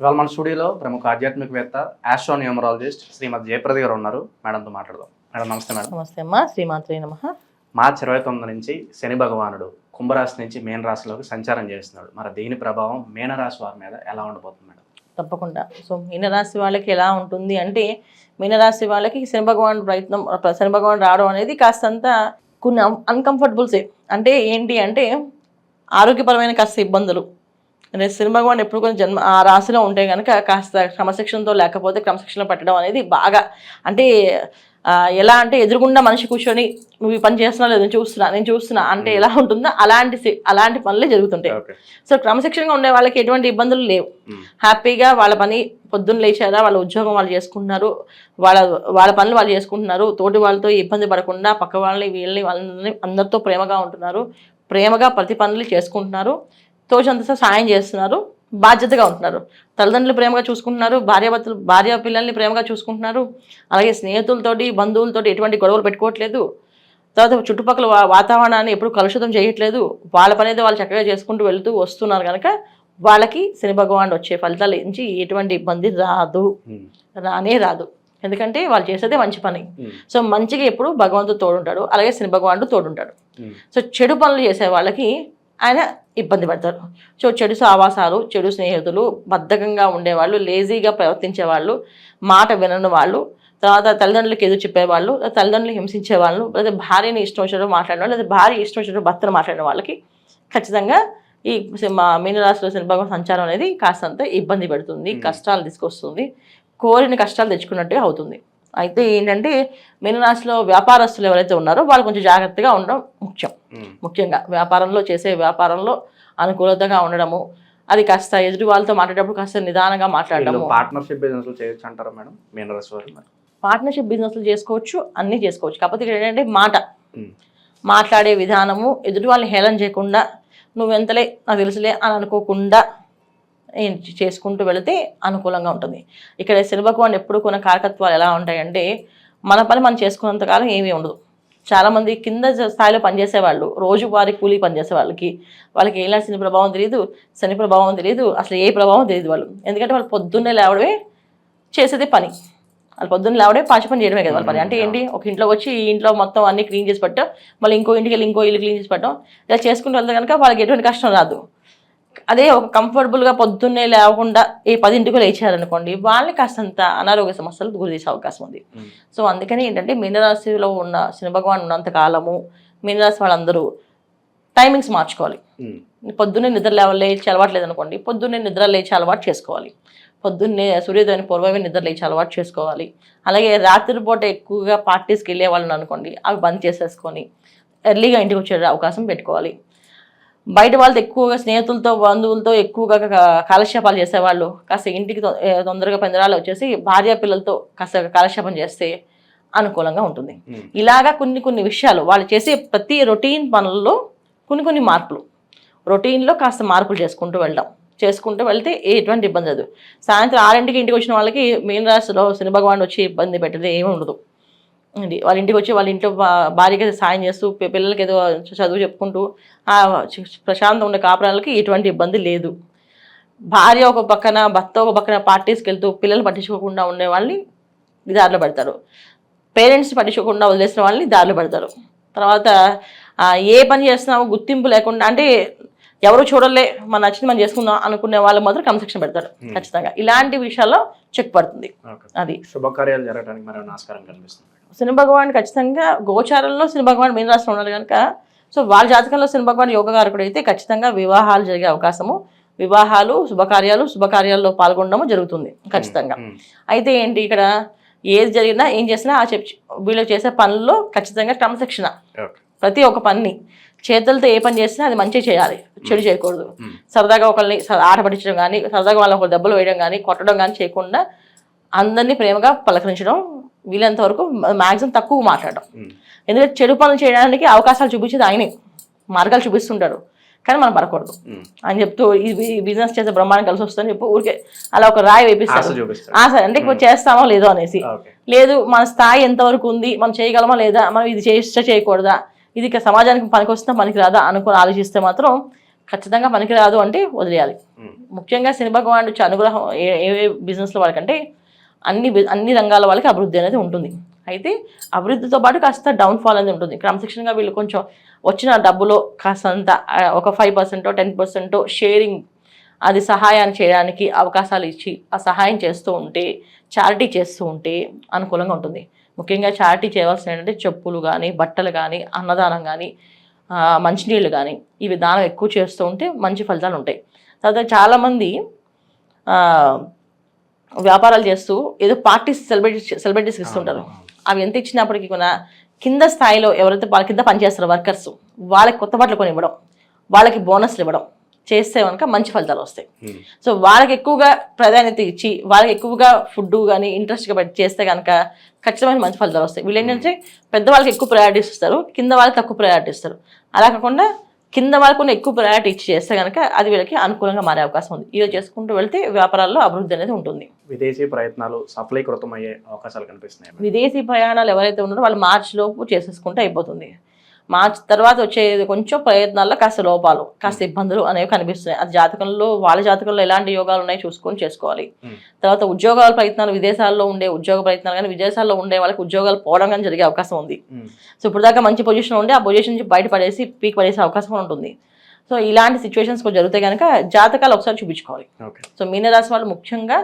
ఇవాళ మన స్టూడియోలో ప్రముఖ ఆధ్యాత్మికవేత్త ఆస్ట్రో న్యూమరాలజిస్ట్ శ్రీమతి జయప్రద గారు ఉన్నారు. మేడంతో మాట్లాడదాం. మేడం నమస్తే మేడం. నమస్తే అమ్మా. శ్రీమాత్రే నమ. మార్చి ఇరవై తొమ్మిది నుంచి శని భగవానుడు కుంభరాశి నుంచి మీన రాశిలోకి సంచారం చేస్తున్నాడు. మరి దీని ప్రభావం మీనరాశి వారి మీద ఎలా ఉండబోతుంది మేడం? తప్పకుండా. సో మీనరాశి వాళ్ళకి ఎలా ఉంటుంది అంటే మీనరాశి వాళ్ళకి శని భగవాన్ ప్రయత్నం శని భగవాన్ రావడం అనేది కాస్తంత కొన్ని అన్కంఫర్టబుల్సే అంటే ఏంటి అంటే ఆరోగ్యపరమైన కాస్త ఇబ్బందులు. అంటే శని భగవాన్ ఎప్పుడు కొన్ని జన్మ ఆ రాశిలో ఉంటే కనుక కాస్త క్రమశిక్షణతో లేకపోతే క్రమశిక్షణ పట్టడం అనేది బాగా అంటే ఎలా అంటే ఎదురుగుండా మనిషి కూర్చొని నువ్వు ఈ పని చేస్తున్నా లేదు నేను చూస్తున్నా నేను చూస్తున్నా అంటే ఎలా ఉంటుందో అలాంటి అలాంటి పనులే జరుగుతుంటాయి. సో క్రమశిక్షణగా ఉండే వాళ్ళకి ఎటువంటి ఇబ్బందులు లేవు. హ్యాపీగా వాళ్ళ పని పొద్దున్న లేచారా వాళ్ళ ఉద్యోగం వాళ్ళు చేసుకుంటున్నారు వాళ్ళ వాళ్ళ పనులు వాళ్ళు చేసుకుంటున్నారు తోటి వాళ్ళతో ఇబ్బంది పడకుండా పక్క వాళ్ళని వీళ్ళని వాళ్ళని అందరితో ప్రేమగా ఉంటున్నారు ప్రేమగా ప్రతి పనులు చేసుకుంటున్నారు. తోచంత సాయం చేస్తున్నారు. బాధ్యతగా ఉంటున్నారు. తల్లిదండ్రులు ప్రేమగా చూసుకుంటున్నారు. భార్యాభర్తలు భార్య పిల్లల్ని ప్రేమగా చూసుకుంటున్నారు. అలాగే స్నేహితులతోటి బంధువులతోటి ఎటువంటి గొడవలు పెట్టుకోవట్లేదు. తర్వాత చుట్టుపక్కల వాతావరణాన్ని ఎప్పుడు కలుషితం చేయట్లేదు. వాళ్ళ పని అయితే వాళ్ళు చక్కగా చేసుకుంటూ వెళ్తూ వస్తున్నారు కనుక వాళ్ళకి శని భగవాన్ వచ్చే ఫలితాల నుంచి ఎటువంటి ఇబ్బంది రాదు. రానే రాదు. ఎందుకంటే వాళ్ళు చేసేదే మంచి పని. సో మంచిగా ఎప్పుడు భగవంతుడు తోడుంటాడు. అలాగే శని భగవానుడు తోడుంటాడు. సో చెడు పనులు చేసే వాళ్ళకి ఆయన ఇబ్బంది పడతారు. సో చెడు సావాసాలు చెడు స్నేహితులు బద్ధకంగా ఉండేవాళ్ళు లేజీగా ప్రవర్తించే వాళ్ళు మాట వినని వాళ్ళు తర్వాత తల్లిదండ్రులకి ఎదురు చెప్పేవాళ్ళు లేదా తల్లిదండ్రులు హింసించే వాళ్ళు లేదా భార్యని ఇష్టం వచ్చినట్టు మాట్లాడిన వాళ్ళు లేదా భార్య ఇష్టం వచ్చినట్టు భర్తను మాట్లాడిన వాళ్ళకి ఖచ్చితంగా ఈ మా మీనరాశిలో శనిభాగం సంచారం అనేది కాస్తంత ఇబ్బంది పెడుతుంది కష్టాలు తీసుకొస్తుంది కోరిన కష్టాలు తెచ్చుకున్నట్టుగా అవుతుంది. అయితే ఏంటంటే మీనరాశిలో వ్యాపారస్తులు ఎవరైతే ఉన్నారో వాళ్ళు కొంచెం జాగ్రత్తగా ఉండడం ముఖ్యం. ముఖ్యంగా వ్యాపారంలో చేసే వ్యాపారంలో అనుకూలతగా ఉండడము అది కాస్త ఎదుటి వాళ్ళతో మాట్లాడేటప్పుడు కాస్త నిదానంగా మాట్లాడడము. పార్ట్నర్షిప్ బిజినెస్ చేయొచ్చు అంటారా మేడం? మీనరాశి వారు పార్ట్నర్షిప్ బిజినెస్లు చేసుకోవచ్చు అన్నీ చేసుకోవచ్చు. కాకపోతే ఇక్కడ ఏంటంటే మాట. మాట్లాడే విధానము ఎదుటి వాళ్ళని హేళన చేయకుండా నువ్వెంతలే నాకు తెలుసులే అని అనుకోకుండా చేసుకుంటూ వెళితే అనుకూలంగా ఉంటుంది. ఇక్కడ శని ఎప్పుడు కొన్న కారకత్వాలు ఎలా ఉంటాయంటే మన పని మనం చేసుకున్నంతకాలం ఏమీ ఉండదు. చాలామంది కింద స్థాయిలో పనిచేసేవాళ్ళు వాళ్ళు రోజువారీ కూలీ పనిచేసే వాళ్ళకి వాళ్ళకి ఏలా శని ప్రభావం తెలియదు శని ప్రభావం తెలియదు అసలు ఏ ప్రభావం తెలియదు వాళ్ళు ఎందుకంటే వాళ్ళు పొద్దున్నే లేవడమే చేసేది పని. వాళ్ళు పొద్దున్న లేవడే పాచి పని చేయడమే కదా వాళ్ళ పని. అంటే ఏంటి? ఒక ఇంట్లో వచ్చి ఈ ఇంట్లో మొత్తం అన్ని క్లీన్ చేసి పెట్టడం మళ్ళీ ఇంకో ఇంటికి వెళ్ళి ఇంకో ఇల్లు క్లీన్ చేసి పెట్టడం ఇలా చేసుకుంటూ వెళ్తే కనుక వాళ్ళకి ఎటువంటి కష్టం రాదు. అదే ఒక కంఫర్టబుల్గా పొద్దున్నే లేకుండా ఏ పదింటికి లేచారనుకోండి వాళ్ళని కాస్తంత అనారోగ్య సమస్యలు గురి చేసే అవకాశం ఉంది. సో అందుకని ఏంటంటే మీనరాశిలో ఉన్న శని భగవాన్ ఉన్నంత కాలము మీనరాశి వాళ్ళందరూ టైమింగ్స్ మార్చుకోవాలి. పొద్దున్నే నిద్ర లేచి అలవాటు లేదనుకోండి పొద్దున్నే నిద్ర లేచి అలవాటు చేసుకోవాలి. పొద్దున్నే సూర్యోదయం పూర్వమే నిద్ర లేచి అలవాటు చేసుకోవాలి. అలాగే రాత్రిపూట ఎక్కువగా పార్టీస్కి వెళ్ళే వాళ్ళని అనుకోండి అవి బంద్ చేసేసుకొని ఎర్లీగా ఇంటికి వచ్చే అవకాశం పెట్టుకోవాలి. బయట వాళ్ళతో ఎక్కువగా స్నేహితులతో బంధువులతో ఎక్కువగా కాలక్షేపాలు చేసేవాళ్ళు. కాస్త ఇంటికి తొందరగా పెందరాలు వచ్చేసి భార్య పిల్లలతో కాస్త కాలక్షేపం చేస్తే అనుకూలంగా ఉంటుంది. ఇలాగా కొన్ని కొన్ని విషయాలు వాళ్ళు చేసే ప్రతి రొటీన్ పనుల్లో కొన్ని కొన్ని మార్పులు. రొటీన్లో కాస్త మార్పులు చేసుకుంటూ వెళ్దాం. చేసుకుంటూ వెళ్తే ఎటువంటి ఇబ్బంది లేదు. సాయంత్రం ఆరింటికి ఇంటికి వచ్చిన వాళ్ళకి మీన రాశిలో శని భగవాన్ వచ్చి ఇబ్బంది పెట్టేది ఏమీ ఉండదు. వాళ్ళ ఇంటికి వచ్చి వాళ్ళ ఇంట్లో భార్యకి సాయం చేస్తూ పిల్లలకి ఏదో చదువు చెప్పుకుంటూ ఆ ప్రశాంతంగా ఉండే కాపురాలకి ఎటువంటి ఇబ్బంది లేదు. భార్య ఒక పక్కన భర్త ఒక పక్కన పార్టీస్కి వెళ్తూ పిల్లలు పట్టించుకోకుండా ఉండే వాళ్ళని దారిలో పెడతారు. పేరెంట్స్ పట్టించుకోకుండా వదిలేసిన వాళ్ళని దారిలో పెడతారు. తర్వాత ఏ పని చేస్తున్నామో గుర్తింపు లేకుండా అంటే ఎవరు చూడలే మన నచ్చింది మనం చేసుకుందాం అనుకునే వాళ్ళు మాత్రం క్రమశిక్షణ పెడతారు. ఖచ్చితంగా. ఇలాంటి విషయాల్లో చెక్ పడుతుంది. అది. శుభకార్యాలు జరగడానికి ఆస్కారం కనిపిస్తుంది. శని భగవాన్ ఖచ్చితంగా గోచారంలో శని భగవాన్ మీన రాష్ట్రం ఉన్నారు కనుక సో వాళ్ళ జాతకంలో శని భగవాన్ యోగకారకుడు అయితే ఖచ్చితంగా వివాహాలు జరిగే అవకాశము వివాహాలు శుభకార్యాలు శుభకార్యాల్లో పాల్గొనడము జరుగుతుంది ఖచ్చితంగా. అయితే ఏంటి ఇక్కడ ఏది జరిగినా ఏం చేసినా ఆ వీళ్ళు చేసే పనుల్లో ఖచ్చితంగా క్రమశిక్షణ. ప్రతి ఒక్క పని చేతులతో ఏ పని చేసినా అది మంచిగా చేయాలి చెడు చేయకూడదు. సరదాగా ఒకరిని ఆట పట్టించడం కానీ సరదాగా వాళ్ళని ఒక దెబ్బలు వేయడం కానీ కొట్టడం కానీ చేయకుండా అందరినీ ప్రేమగా పలకరించడం వీలంత వరకు మ్యాక్సిమం తక్కువ మాట్లాడడం. ఎందుకంటే చెడు పనులు చేయడానికి అవకాశాలు చూపించేది ఆయనే. మార్గాలు చూపిస్తుంటాడు. కానీ మనం పడకూడదు. అని చెప్తూ ఈ బిజినెస్ చేసే బ్రహ్మాండం కలిసి వస్తుందని చెప్పి ఊరికే అలా ఒక రాయి వేపిస్తారు సరే అంటే ఇప్పుడు చేస్తామో లేదో అనేసి. లేదు మన స్థాయి ఎంతవరకు ఉంది మనం చేయగలమా లేదా మనం ఇది చేస్తా చేయకూడదా ఇది సమాజానికి పనికి వస్తుందా పనికి రాదా అనుకుని ఆలోచిస్తే మాత్రం ఖచ్చితంగా పనికిరాదు అంటే వదిలేయాలి. ముఖ్యంగా శని భగవానుడు వచ్చే అనుగ్రహం ఏ ఏ ఏ బిజినెస్లో వాళ్ళకంటే అన్ని అన్ని రంగాల వాళ్ళకి అభివృద్ధి అనేది ఉంటుంది. అయితే అభివృద్ధితో పాటు కాస్త డౌన్ఫాల్ అనేది ఉంటుంది. క్రమశిక్షణగా వీళ్ళు కొంచెం వచ్చిన డబ్బులో కాస్తంత ఒక ఫైవ్ పర్సెంటో టెన్ పర్సెంటో షేరింగ్ అది సహాయాన్ని చేయడానికి అవకాశాలు ఇచ్చి ఆ సహాయం చేస్తూ ఉంటే చారిటీ చేస్తూ ఉంటే అనుకూలంగా ఉంటుంది. ముఖ్యంగా చారిటీ చేయవలసిన ఏంటంటే చెప్పులు కానీ బట్టలు కానీ అన్నదానం కానీ మంచినీళ్ళు కానీ ఇవి దానం ఎక్కువ చేస్తూ ఉంటే మంచి ఫలితాలు ఉంటాయి. తర్వాత చాలామంది వ్యాపారాలు చేస్తూ ఏదో పార్టీస్ సెలబ్రిటీ సెలబ్రిటీస్కి ఇస్తుంటారు. అవి ఎంత ఇచ్చినప్పటికీ కూడా కింద స్థాయిలో ఎవరైతే వాళ్ళ కింద పనిచేస్తారో వర్కర్స్ వాళ్ళకి కొత్త బట్టలు కొని ఇవ్వడం వాళ్ళకి బోనస్లు ఇవ్వడం చేస్తే కనుక మంచి ఫలితాలు వస్తాయి. సో వాళ్ళకి ఎక్కువగా ప్రాధాన్యత ఇచ్చి వాళ్ళకి ఎక్కువగా ఫుడ్ కానీ ఇంట్రెస్ట్గా పెట్టి చేస్తే కనుక ఖచ్చితమైన మంచి ఫలితాలు వస్తాయి. వీళ్ళు ఏంటంటే పెద్దవాళ్ళకి ఎక్కువ ప్రయారిటీస్ ఇస్తారు కింద వాళ్ళకి తక్కువ ప్రయారిటీ ఇస్తారు. అలా కాకుండా కింద వాళ్ళకు ఎక్కువ ప్రయారిటీ ఇచ్చి చేస్తే కనుక అది వీళ్ళకి అనుకూలంగా మారే అవకాశం ఉంది. ఇది చేసుకుంటూ వెళ్తే వ్యాపారాల్లో అభివృద్ధి అనేది ఉంటుంది. విదేశీ ప్రయత్నాలు సఫలీకృతం అయ్యే అవకాశాలు కనిపిస్తున్నాయి. విదేశీ ప్రయాణాలు ఎవరైతే ఉన్నారో వాళ్ళు మార్చి లోపు చేసేసుకుంటే అయిపోతుంది. మార్చ్ తర్వాత వచ్చేది కొంచెం ప్రయత్నాల్లో కాస్త లోపాలు కాస్త ఇబ్బందులు అనేవి కనిపిస్తున్నాయి. అది జాతకంలో వాళ్ళ జాతకంలో ఎలాంటి యోగాలు ఉన్నాయో చూసుకొని చేసుకోవాలి. తర్వాత ఉద్యోగాల ప్రయత్నాలు విదేశాల్లో ఉండే ఉద్యోగ ప్రయత్నాలు కానీ విదేశాల్లో ఉండే వాళ్ళకి ఉద్యోగాలు పోవడం కానీ జరిగే అవకాశం ఉంది. సో ఇప్పుడు దాకా మంచి పొజిషన్ ఉండి ఆ పొజిషన్ నుంచి బయటపడేసి పీక్ పడేసే అవకాశం ఉంటుంది. సో ఇలాంటి సిచ్యువేషన్స్ కొంచెం జరిగితే కనుక జాతకాలు ఒకసారి చూపించుకోవాలి. సో మీనరాశి వాళ్ళు ముఖ్యంగా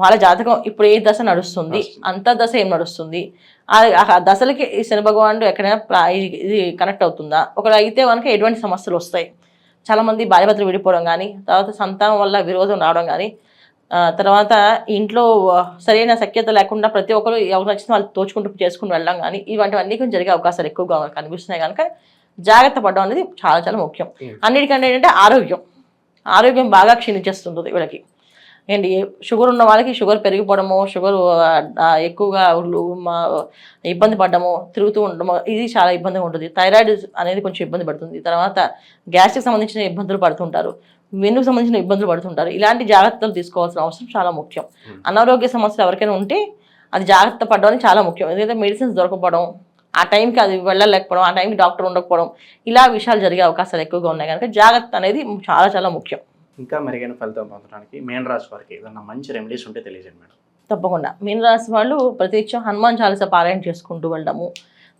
వాళ్ళ జాతకం ఇప్పుడు ఏ దశ నడుస్తుంది. అంత దశ ఏం నడుస్తుంది? ఆ దశలకి ఈ శని భగవానుడు ఎక్కడైనా ఇది- కనెక్ట్ అవుతుందా? ఒకవేళ అయితే కనుక ఎటువంటి సమస్యలు వస్తాయి? చాలామంది భార్యభర్తలు విడిపోవడం కానీ తర్వాత సంతానం వల్ల విరోధం రావడం కానీ తర్వాత ఇంట్లో సరైన సఖ్యత లేకుండా ప్రతి ఒక్కరు ఎవరు నచ్చిన వాళ్ళు తోచుకుంటూ చేసుకుని వెళ్ళడం కానీ ఇవంటివన్నీ కొంచెం జరిగే అవకాశాలు ఎక్కువగా కనిపిస్తున్నాయి కనుక జాగ్రత్త పడడం అనేది చాలా చాలా ముఖ్యం. అన్నిటికంటే ఏంటంటే ఆరోగ్యం. ఆరోగ్యం బాగా క్షీణించేస్తుంటుంది వీళ్ళకి. ఏంటి షుగర్ ఉన్న వాళ్ళకి షుగర్ పెరిగిపోవడము షుగర్ ఎక్కువగా ఇబ్బంది పడడము తిరుగుతూ ఉండడము ఇది చాలా ఇబ్బందిగా ఉంటుంది. థైరాయిడ్ అనేది కొంచెం ఇబ్బంది పడుతుంది. తర్వాత గ్యాస్ట్రిక్ సంబంధించిన ఇబ్బందులు పడుతుంటారు. వెన్నుకు సంబంధించిన ఇబ్బందులు పడుతుంటారు. ఇలాంటి జాగ్రత్తలు తీసుకోవాల్సిన అవసరం చాలా ముఖ్యం. అనారోగ్య సమస్యలు ఎవరికైనా ఉంటే అది జాగ్రత్త పడడం చాలా ముఖ్యం. ఎందుకంటే మెడిసిన్స్ దొరకపోవడం ఆ టైంకి అది వెళ్ళలేకపోవడం ఆ టైంకి డాక్టర్ ఉండకపోవడం ఇలా విషయాలు జరిగే అవకాశాలు ఎక్కువగా ఉన్నాయి. కనుక జాగ్రత్త అనేది చాలా చాలా ముఖ్యం. ఇంకా మెరుగైన ఫలితం పొందడానికి మేన్ రాశి వారికి ఏదన్నా మంచి రెమెడీస్ ఉంటే తెలియజేయండి మేడం. తప్పకుండా. మీనరాశి వాళ్ళు ప్రతినిత్యం హనుమాన్ చాలీస పారాయణ చేసుకుంటూ వెళ్ళడము.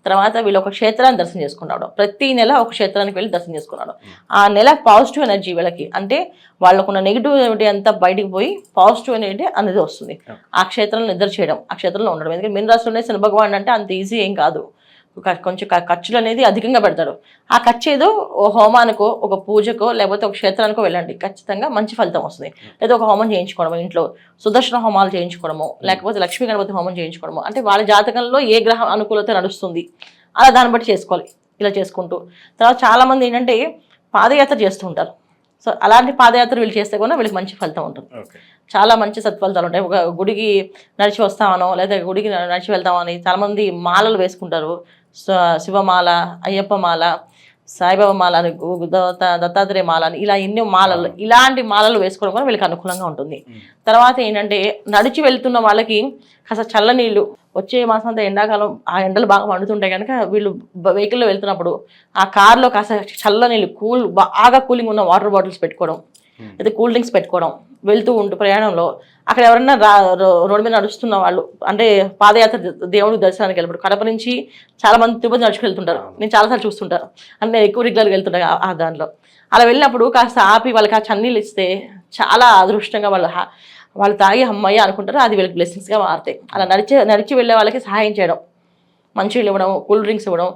తర్వాత వీళ్ళు ఒక క్షేత్రాన్ని దర్శనం చేసుకున్నాడు. ప్రతి నెల ఒక క్షేత్రానికి వెళ్ళి దర్శనం చేసుకున్నాడు. ఆ నెల పాజిటివ్ ఎనర్జీ వీళ్ళకి. అంటే వాళ్ళకున్న నెగిటివ్ అంతా బయటికి పోయి పాజిటివ్ ఎనర్జీ అనేది వస్తుంది. ఆ క్షేత్రంలో నిద్ర చేయడం ఆ క్షేత్రంలో ఉండడం. ఎందుకంటే మీనరాశిలోనే శని భగవాన్ అంటే అంత ఈజీ ఏం కాదు. కొంచెం ఖర్చులు అనేది అధికంగా పెడతాడు. ఆ ఖర్చు ఏదో ఓ హోమానికో ఒక పూజకో లేకపోతే ఒక క్షేత్రానికో వెళ్ళండి. ఖచ్చితంగా మంచి ఫలితం వస్తుంది. లేదా ఒక హోమం చేయించుకోవడము ఇంట్లో సుదర్శన హోమాలు చేయించుకోవడము లేకపోతే లక్ష్మీ గణపతి హోమం చేయించుకోవడము అంటే వాళ్ళ జాతకంలో ఏ గ్రహ అనుకూలత నడుస్తుంది అలా దాన్ని బట్టి చేసుకోవాలి. ఇలా చేసుకుంటూ. తర్వాత చాలామంది ఏంటంటే పాదయాత్ర చేస్తూ ఉంటారు. సో అలాంటి పాదయాత్ర వీళ్ళు చేస్తే కూడా వీళ్ళకి మంచి ఫలితం ఉంటుంది. చాలా మంచి సత్ఫలితాలు ఉంటాయి. ఒక గుడికి నడిచి వస్తామనో లేదా గుడికి నడిచి వెళ్తామని చాలామంది మాలలు వేసుకుంటారు. శివమాల అయ్యప్ప మాల సాయిబాబా మాల అని దత్తాత్రేయ మాల అని ఇలా ఎన్నో మాలలు ఇలాంటి మాలలు వేసుకోవడం కూడా వీళ్ళకి అనుకూలంగా ఉంటుంది. తర్వాత ఏంటంటే నడిచి వెళ్తున్న వాళ్ళకి కాస్త చల్లనీళ్ళు వచ్చే మాసం అంతా ఎండాకాలం ఆ ఎండలు బాగా మండుతుంటాయి కనుక వీళ్ళు వెహికల్లో వెళ్తున్నప్పుడు ఆ కార్లో కాస్త చల్లనీళ్ళు కూల్ బాగా కూలింగ్ ఉన్న వాటర్ బాటిల్స్ పెట్టుకోవడం ఉమ్. లేదా కూల్ డ్రింక్స్ పెట్టుకోవడం వెళ్తూ ఉంటూ ప్రయాణంలో అక్కడ ఎవరన్నా రోడ్డు మీద నడుస్తున్న వాళ్ళు అంటే పాదయాత్ర దేవుడి దర్శనానికి వెళ్ళినప్పుడు కడప నుంచి చాలా మంది తిరుపతి నడుచుకు వెళ్తుంటారు. నేను చాలాసార్లు చూస్తుంటాను. అంటే నేను ఎక్కువ రెగ్యులర్గా వెళ్తుంటాను ఆ- దాంట్లో అలా వెళ్ళినప్పుడు కాస్త ఆపి వాళ్ళకి ఆ చన్నీళ్ళు ఇస్తే చాలా అదృష్టంగా వాళ్ళు వాళ్ళు తాగి అమ్మయ్య అనుకుంటారు అది వీళ్ళకి బ్లెస్సింగ్స్గా మారుతాయి. అలా నడిచి నడిచి వెళ్ళే వాళ్ళకి సహాయం చేయడం మంచినీళ్ళు ఇవ్వడం కూల్ డ్రింక్స్ ఇవ్వడం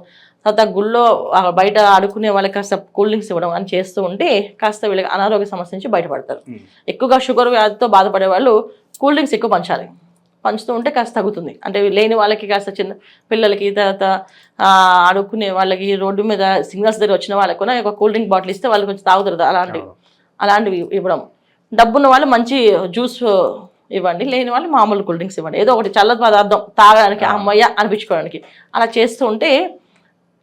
తర్వాత గుళ్ళో బయట ఆడుకునే వాళ్ళకి కాస్త కూల్ డ్రింక్స్ ఇవ్వడం అని చేస్తూ ఉంటే కాస్త వీళ్ళకి అనారోగ్య సమస్య నుంచి బయటపడతారు. ఎక్కువగా షుగర్ వ్యాధితో బాధపడే వాళ్ళు కూల్ డ్రింక్స్ ఎక్కువ పంచాలి. పంచుతూ ఉంటే కాస్త తగ్గుతుంది. అంటే లేని వాళ్ళకి కాస్త చిన్న పిల్లలకి తర్వాత ఆడుకునే వాళ్ళకి రోడ్డు మీద సిగ్నల్స్ దగ్గర వచ్చిన వాళ్ళకి కూడా ఒక కూల్ డ్రింక్ బాటిల్ ఇస్తే వాళ్ళు కొంచెం తాగుతారు అలాంటివి. అలాంటివి ఇవ్వడం. డబ్బున్న వాళ్ళు మంచి జ్యూస్ ఇవ్వండి లేని వాళ్ళు మామూలు కూల్ డ్రింక్స్ ఇవ్వండి. ఏదో ఒకటి చల్ల పదార్థం తాగడానికి అమ్మయ్య అనిపించుకోవడానికి. అలా చేస్తూ ఉంటే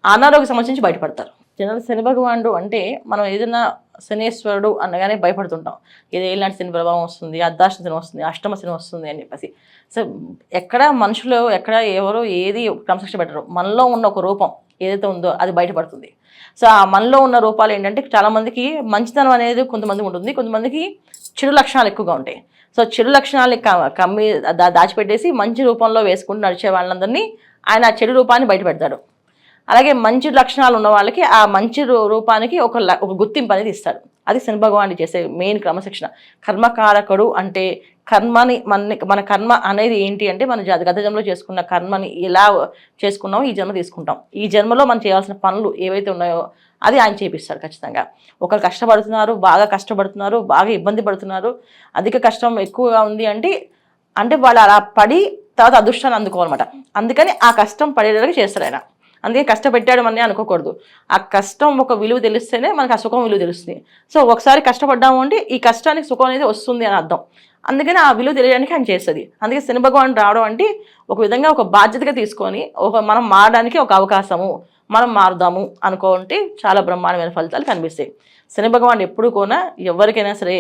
అనారోగ్య సమస్య నుంచి బయటపడతారు. జనరల్ శని భగవానుడు అంటే మనం ఏదైనా శనేశ్వరుడు అనగానే భయపడుతుంటాం. ఇది ఏలాంటి శని ప్రభావం వస్తుంది అర్ధాష్ట శని వస్తుంది అష్టమ శని వస్తుంది అని చెప్పేసి. సో ఎక్కడ మనుషులు ఎక్కడ ఎవరు ఏది క్రమశిక్షణ పెట్టరు. మనలో ఉన్న ఒక రూపం ఏదైతే ఉందో అది బయటపడుతుంది. సో ఆ మనలో ఉన్న రూపాలు ఏంటంటే చాలామందికి మంచితనం అనేది కొంతమంది ఉంటుంది. కొంతమందికి చెడు లక్షణాలు ఎక్కువగా ఉంటాయి. సో చెడు లక్షణాలని క- కమ్మి దా- దాచిపెట్టేసి మంచి రూపంలో వేసుకుంటూ నడిచే వాళ్ళందరినీ ఆయన ఆ చెడు రూపాన్ని బయట పెడతాడు అలాగే మంచి లక్షణాలు ఉన్న వాళ్ళకి ఆ మంచి రూ- రూపానికి ఒక ల- ఒక గుర్తింపు అనేది ఇస్తారు అది శని భగవానుడు చేసే మెయిన్ క్రమశిక్షణ. కర్మకారకుడు అంటే కర్మని మన మన కర్మ అనేది ఏంటి అంటే మన గత జన్మలో చేసుకున్న కర్మని ఎలా చేసుకున్నామో ఈ జన్మ తీసుకుంటాం. ఈ జన్మలో మనం చేయాల్సిన పనులు ఏవైతే ఉన్నాయో అది ఆయన చేపిస్తారు ఖచ్చితంగా. ఒకరు కష్టపడుతున్నారు బాగా కష్టపడుతున్నారు బాగా ఇబ్బంది పడుతున్నారు అధిక కష్టం ఎక్కువగా ఉంది అంటే అంటే వాళ్ళు అలా పడి తర్వాత అదృష్టాన్ని అందుకోవాలన్నమాట. అందుకని ఆ కష్టం పడేలాగా చేస్తారు ఆయన. అందుకే కష్టపెట్టాడు అని అనుకోకూడదు. ఆ కష్టం ఒక విలువ తెలిస్తేనే మనకు ఆ సుఖం విలువ తెలుస్తుంది. సో ఒకసారి కష్టపడ్డాము అంటే ఈ కష్టానికి సుఖం అనేది వస్తుంది అని అర్థం. అందుకని ఆ విలువ తెలియడానికి ఆయన చేస్తుంది. అందుకే శని భగవాన్ రావడం అంటే ఒక విధంగా ఒక బాధ్యతగా తీసుకొని ఒక మనం మారడానికి ఒక అవకాశము మనం మారుదాము అనుకుంటే చాలా బ్రహ్మాండమైన ఫలితాలు కనిపిస్తాయి. శని భగవాన్ ఎప్పుడు కూడా ఎవరికైనా సరే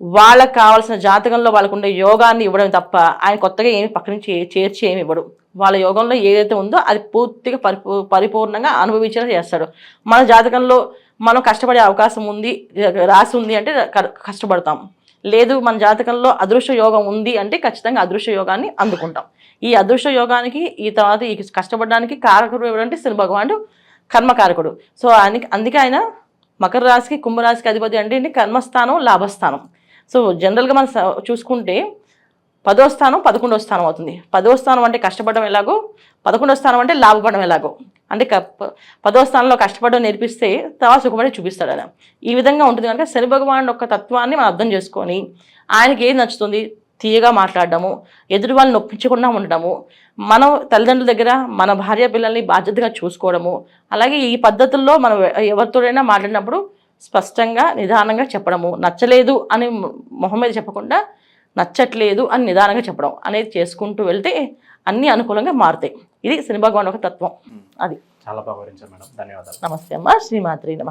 వాళ్ళకి కావాల్సిన జాతకంలో వాళ్ళకు ఉండే యోగాన్ని ఇవ్వడం తప్ప ఆయన కొత్తగా ఏమి పక్క నుంచి చేర్చి ఏమి ఇవ్వడు. వాళ్ళ యోగంలో ఏదైతే ఉందో అది పూర్తిగా పరిపూ పరిపూర్ణంగా అనుభవించేలా చేస్తాడు. మన జాతకంలో మనం కష్టపడే అవకాశం ఉంది రాసి ఉంది అంటే క- కష్టపడతాం. లేదు మన జాతకంలో అదృశ్య యోగం ఉంది అంటే ఖచ్చితంగా అదృశ్య యోగాన్ని అందుకుంటాం. ఈ అదృశ్య యోగానికి ఈ తర్వాత ఈ కష్టపడడానికి కారకుడు ఎవరంటే శని భగవానుడు కర్మకారకుడు. సో ఆయనకి అందుకే ఆయన మకర రాశికి కుంభరాశికి అధిపతి అంటే కర్మస్థానం లాభస్థానం. సో జనరల్గా మనం చూసుకుంటే పదో స్థానం పదకొండో స్థానం అవుతుంది. పదో స్థానం అంటే కష్టపడడం ఎలాగో పదకొండో స్థానం అంటే లాభపడడం ఎలాగో. అంటే పదో స్థానంలో కష్టపడడం నేర్పిస్తే తర్వాత సుఖపడి చూపిస్తాడు ఆయన. ఈ విధంగా ఉంటుంది కనుక శని భగవాన్ యొక్క తత్వాన్ని మనం అర్థం చేసుకొని ఆయనకి ఏది నచ్చుతుంది? తీయగా మాట్లాడడము ఎదుటి వాళ్ళని నొప్పించకుండా ఉండడము మనం తల్లిదండ్రుల దగ్గర మన భార్య పిల్లల్ని బాధ్యతగా చూసుకోవడము అలాగే ఈ పద్ధతుల్లో మనం ఎవరితోడైనా మాట్లాడినప్పుడు స్పష్టంగా నిదానంగా చెప్పడము. నచ్చలేదు అని మొహం మీద చెప్పకుండా నచ్చట్లేదు అని నిదానంగా చెప్పడం అనేది చేసుకుంటూ వెళ్తే అన్నీ అనుకూలంగా మారుతాయి. ఇది శని భగవాన్ ఒక తత్వం. అది. చాలా బాగా మేడం. ధన్యవాదాలు. నమస్తే అమ్మ. శ్రీమాత్రి నమ.